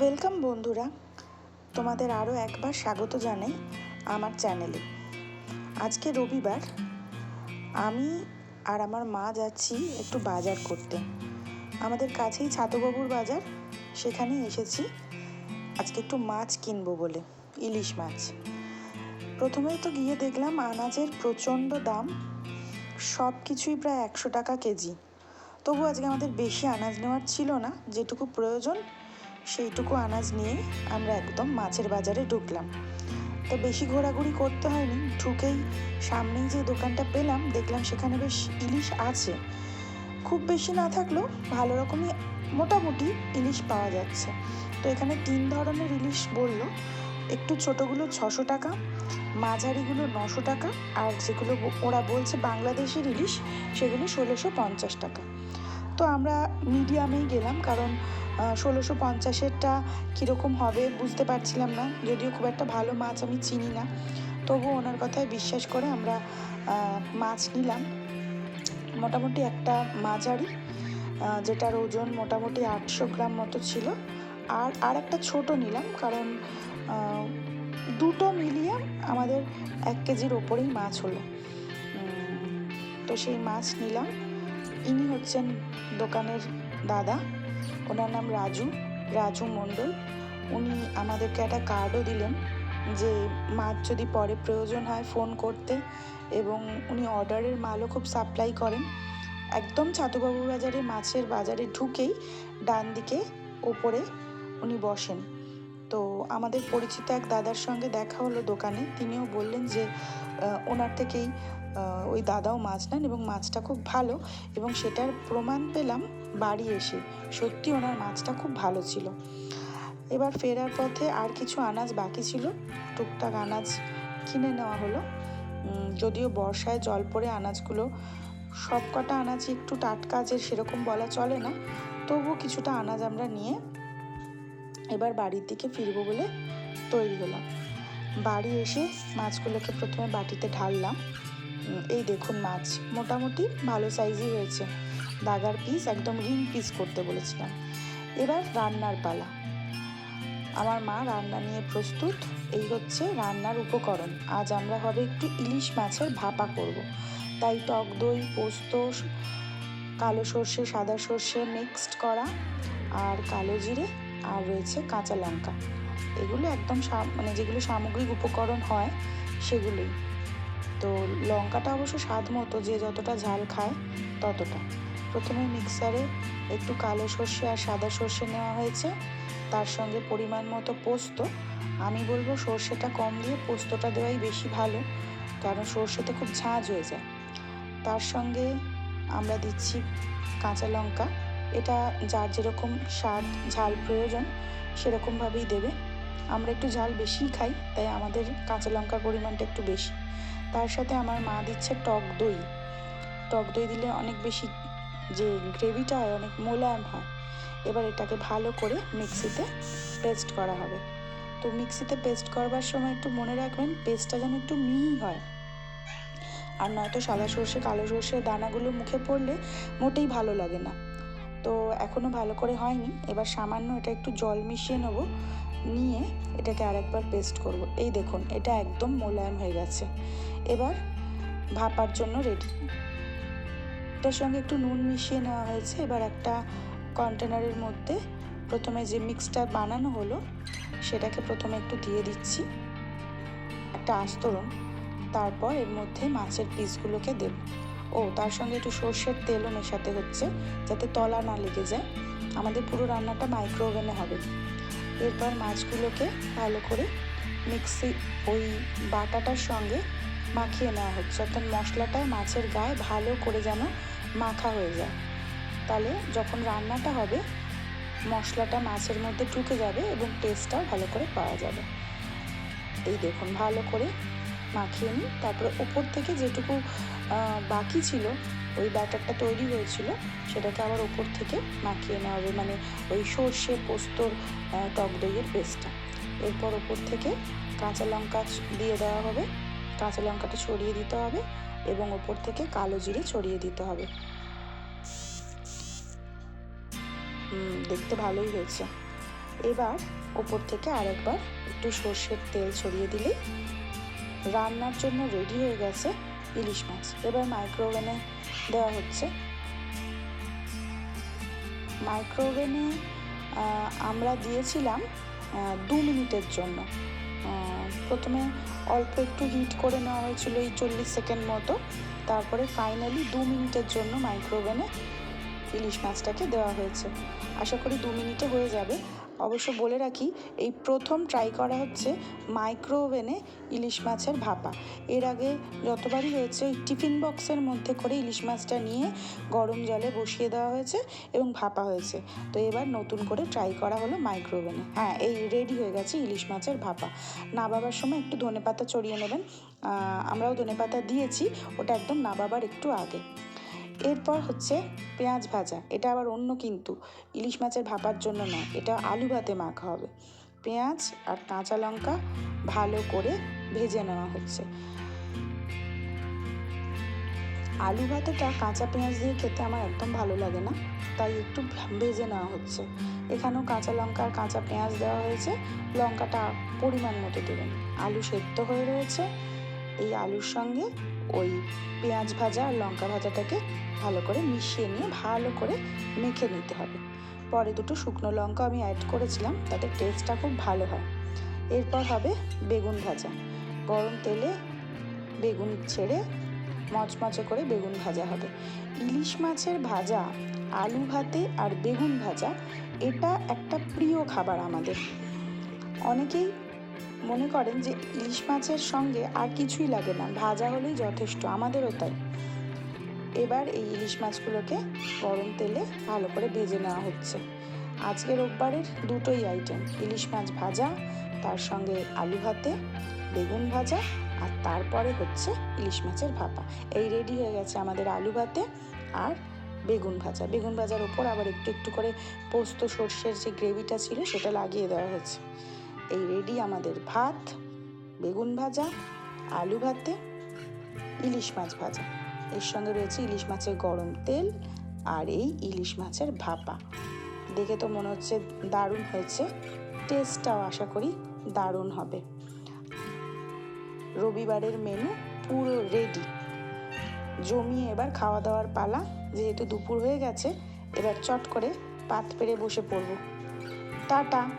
Welcome বন্ধুরা। তোমাদের আরও একবার স্বাগত জানাই আমার চ্যানেলে। আজকে রবিবার, আমি আর আমার মা যাচ্ছি একটু বাজার করতে। আমাদের কাছেই ছাতুবাবুর বাজার সেখানে এসেছি। আজকে একটু মাছ কিনবো বলে, ইলিশ মাছ। প্রথমেই তো গিয়ে দেখলাম আনাজের প্রচণ্ড দাম সব কিছুই প্রায় একশো টাকা কেজি। তবু আজকে আমাদের বেশি আনাজ নেওয়ার ছিল না, যেটুকু প্রয়োজন সেইটুকু আনাজ নিয়ে আমরা একদম মাছের বাজারে ঢুকলাম। তো বেশি ঘোরাঘুরি করতে হয়নি, ঢুকেই সামনেই যে দোকানটা পেলাম, দেখলাম সেখানে বেশ ইলিশ আছে। খুব বেশি না থাকলেও ভালো রকমই মোটামুটি ইলিশ পাওয়া যাচ্ছে। তো এখানে তিন ধরনের ইলিশ বলল, একটু ছোটোগুলো ছশো টাকা, মাঝারিগুলো নশো টাকা, আর যেগুলো ওরা বলছে বাংলাদেশের ইলিশ, সেগুলো ষোলোশো পঞ্চাশ টাকা। তো আমরা মিডিয়ামেই গেলাম, কারণ ষোলোশো পঞ্চাশেরটা কীরকম হবে বুঝতে পারছিলাম না। যদিও খুব একটা ভালো মাছ আমি চিনি না তবু ওনার কথায় বিশ্বাস করে আমরা মাছ নিলাম। মোটামুটি একটা মাঝারি যেটার ওজন মোটামুটি আটশো গ্রাম মতো ছিল। আর আর একটা ছোট নিলাম, কারণ দুটো মিলিয়ে আমাদের এক কেজির ওপরেই মাছ হলো। তো সেই মাছ নিলাম। ইনি হচ্ছেন দোকানের দাদা। ওনার নাম রাজু রাজু মণ্ডল। উনি আমাদেরকে একটা কার্ডও দিলেন যে মাছ যদি পরে প্রয়োজন হয় ফোন করতে এবং উনি অর্ডারের মালও খুব সাপ্লাই করেন। একদম ছাতুবাবু বাজারে, মাছের বাজারে ঢুকেই ডান দিকে ওপরে উনি বসেন। তো আমাদের পরিচিত এক দাদার সঙ্গে দেখা হলো দোকানে। তিনিও বললেন যে ওনার থেকেই ওই দাদাও মাছ নেন এবং মাছটা খুব ভালো এবং সেটার প্রমাণ পেলাম বাড়ি এসে। সত্যি ওনার মাছটা খুব ভালো ছিল। এবার ফেরার পথে আর কিছু আনাজ বাকি ছিল। টুকটাক আনাজ কিনে নেওয়া হলো। যদিও বর্ষায় জল পড়ে আনাজগুলো সব কটা আনাজ একটু টাটকা যে সেরকম বলা চলে না তবুও কিছুটা আনাজ আমরা নিয়ে এবার বাড়ির দিকে ফিরবো বলে তৈরি হলাম। বাড়ি এসে মাছগুলোকে প্রথমে বাটিতে ঢাললাম। এই দেখুন মাছ। মোটামুটি ভালো সাইজই হয়েছে। দাগার পিস একদম রিং পিস করতে বলেছিলাম। এবার রান্নার পালা। আমার মা রান্না নিয়ে প্রস্তুত। এই হচ্ছে রান্নার উপকরণ। আজ আমরা হবে একটু ইলিশ মাছের ভাপা করব। তাই টক দই, পোস্ত, কালো সর্ষে, সাদা সর্ষে মিক্সড করা আর কালো জিরে আর রয়েছে কাঁচা লঙ্কা। এগুলো একদম মানে যেগুলো সামগ্রিক উপকরণ হয়, সেগুলোই। তো লঙ্কাটা অবশ্য স্বাদ মতো, যে যতটা ঝাল খায় ততটা। প্রথমে মিক্সারে একটু কালো সর্ষে আর সাদা সর্ষে নেওয়া হয়েছে। তার সঙ্গে পরিমাণ মতো পোস্ত। আমি বলব সর্ষেটা কম দিয়ে পোস্তটা দেওয়াই বেশি ভালো, কারণ সর্ষেতে খুব ঝাঁঝ হয়ে যায়। তার সঙ্গে আমরা দিচ্ছি কাঁচা লঙ্কা। এটা যার যেরকম স্বাদ, ঝাল প্রয়োজন, সেরকমভাবেই দেবে। আমরা একটু ঝাল বেশিই খাই, তাই আমাদের কাঁচা লঙ্কার পরিমাণটা একটু বেশি। তার সাথে আমার মা দিচ্ছে টক দই। টক দই দিলে অনেক বেশি যে গ্রেভিটা হয়, অনেক মোলায়েম হয়। এবার এটাকে ভালো করে মিক্সিতে পেস্ট করা হবে। তো মিক্সিতে পেস্ট করবার সময় একটু মনে রাখবেন, পেস্টটা যেন একটু মিহি হয়। আর নয়তো সাদা সর্ষে, কালো সর্ষে দানাগুলো মুখে পড়লে মোটেই ভালো লাগে না। তো এখনও ভালো করে হয়নি, এবার সামান্য এটা একটু জল মিশিয়ে নেব। নিয়ে এটাকে আরেকবার পেস্ট করব। এই দেখুন, এটা একদম মোলায়েম হয়ে গেছে। এবার ভাপার জন্য রেডি এটার সঙ্গে একটু নুন মিশিয়ে নেওয়া হয়েছে। এবার একটা কন্টেনারের মধ্যে প্রথমে যে মিক্সটা বানানো হলো, সেটাকে প্রথমে একটু দিয়ে দিচ্ছি। একটা আস্তরণ। তারপর এর মধ্যে মাছের পিসগুলোকে দেব। ও, তার সঙ্গে একটু সর্ষের তেলও মেশাতে হচ্ছে, যাতে তলা না লেগে যায়। আমাদের পুরো রান্নাটা মাইক্রো ওভেনে হবে। এরপর মাছগুলোকে ভালো করে মিক্সি ওই বাটাটার সঙ্গে মাখিয়ে নেওয়া হচ্ছে অর্থাৎ মশলাটা মাছের গায়ে ভালো করে যেন মাখা হয়ে যায়। তাহলে যখন রান্নাটা হবে, মশলাটা মাছের মধ্যে ঢুকে যাবে এবং টেস্টটাও ভালো করে পাওয়া যাবে। এই দেখুন, ভালো করে মাখিয়ে নিই তারপরে ওপর থেকে যেটুকু বাকি ছিল, ওই ব্যাটারটা তৈরি হয়েছিল, সেটাকে আবার ওপর থেকে মাখিয়ে নেওয়া হবে। মানে ওই সর্ষে, পোস্তর টক দইয়ের পেস্টটা এরপর ওপর থেকে কাঁচা লঙ্কা দিয়ে দেওয়া হবে। কাঁচা লঙ্কাটা ছড়িয়ে দিতে হবে এবং ওপর থেকে কালো জিরে ছড়িয়ে দিতে হবে। দেখতে ভালোই হয়েছে। এবার ওপর থেকে আরেকবার একটু সর্ষের তেল ছড়িয়ে দিলেই রান্নার জন্য রেডি হয়ে গেছে ইলিশ মাছ। এবার মাইক্রোওভেনে দেওয়া হচ্ছে। মাইক্রোওভেনে আমরা দিয়েছিলাম দু মিনিটের জন্য। প্রথমে অল্প একটু হিট করে নেওয়া হয়েছিল এই চল্লিশ সেকেন্ড মতো। তারপরে ফাইনালি দু মিনিটের জন্য মাইক্রোওভেনে ইলিশ মাছটাকে দেওয়া হয়েছে। আশা করি দু মিনিটে হয়ে যাবে। অবশ্য বলে রাখি, এই প্রথম ট্রাই করা হচ্ছে মাইক্রো ওভেনে ইলিশ মাছের ভাপা। এর আগে যতবারই হয়েছে, ওই টিফিন বক্সের মধ্যে করে ইলিশ মাছটা নিয়ে গরম জলে বসিয়ে দেওয়া হয়েছে এবং ভাপা হয়েছে। তো এবার নতুন করে ট্রাই করা হলো মাইক্রো ওভেনে হ্যাঁ এই রেডি হয়ে গেছে ইলিশ মাছের ভাপা। নাবাবার সময় একটু ধনেপাতা চড়িয়ে নেবেন। আমরাও ধনেপাতা দিয়েছি, ওটা একদম নাবাবার একটু আগে। এরপর হচ্ছে পেঁয়াজ ভাজা। এটা আবার অন্য কিন্তু। ইলিশ মাছের ভাপার জন্য নয় এটা আলু ভাতে মাখা হবে। পেঁয়াজ আর কাঁচা লঙ্কা ভালো করে ভেজে নেওয়া হচ্ছে। আলু ভাতেটা কাঁচা পেঁয়াজ দিয়ে খেতে আমার একদম ভালো লাগে না, তাই একটু ভেজে নেওয়া হচ্ছে। এখানেও কাঁচা লঙ্কা আর কাঁচা পেঁয়াজ দেওয়া হয়েছে। লঙ্কাটা পরিমাণ মতো দেবেন। আলু সেদ্ধ হয়ে রয়েছে। এই আলুর সঙ্গে ওই পেঁয়াজ ভাজা আর লঙ্কা ভাজাটাকে ভালো করে মিশিয়ে নিয়ে ভালো করে মেখে নিতে হবে। পরে দুটো শুকনো লঙ্কা আমি অ্যাড করেছিলাম, তাতে টেস্টটা খুব ভালো হয়। এরপর হবে বেগুন ভাজা। গরম তেলে বেগুন ছেড়ে মচমচে করে বেগুন ভাজা হবে। ইলিশ মাছের ভাজা, আলু ভাতে আর বেগুন ভাজা, এটা একটা প্রিয় খাবার আমাদের। অনেকেই মনে করেন যে ইলিশ মাছের সঙ্গে আর কিছুই লাগে না, ভাজা হলেই যথেষ্ট, আমাদেরও তাই। এবার এই ইলিশ মাছগুলোকে গরম তেলে ভালো করে ভেজে নেওয়া হচ্ছে। আজকে রোববারের দুটোই আইটেম ইলিশ মাছ ভাজা, তার সঙ্গে আলু ভাতে, বেগুন ভাজা, আর তারপরে হচ্ছে ইলিশ মাছের ভাপা। এই রেডি হয়ে গেছে আমাদের আলু ভাতে আর বেগুন ভাজা। বেগুন ভাজার ওপর আবার একটু একটু করে পোস্ত সর্ষের যে গ্রেভিটা ছিল, সেটা লাগিয়ে দেওয়া হয়েছে। এই রেডি আমাদের ভাত, বেগুন ভাজা, আলু ভাতে, ইলিশ মাছ ভাজা। এর সঙ্গে রয়েছে ইলিশ মাছের গরম তেল আর এই ইলিশ মাছের ভাপা। দেখে তো মনে হচ্ছে দারুণ হয়েছে। টেস্টটাও আশা করি দারুণ হবে। রবিবারের মেনু পুরো রেডি। জমিয়ে এবার খাওয়া দাওয়ার পালা। যেহেতু দুপুর হয়ে গেছে, এবার চট করে পাত পেরে বসে পড়ব। টাটা!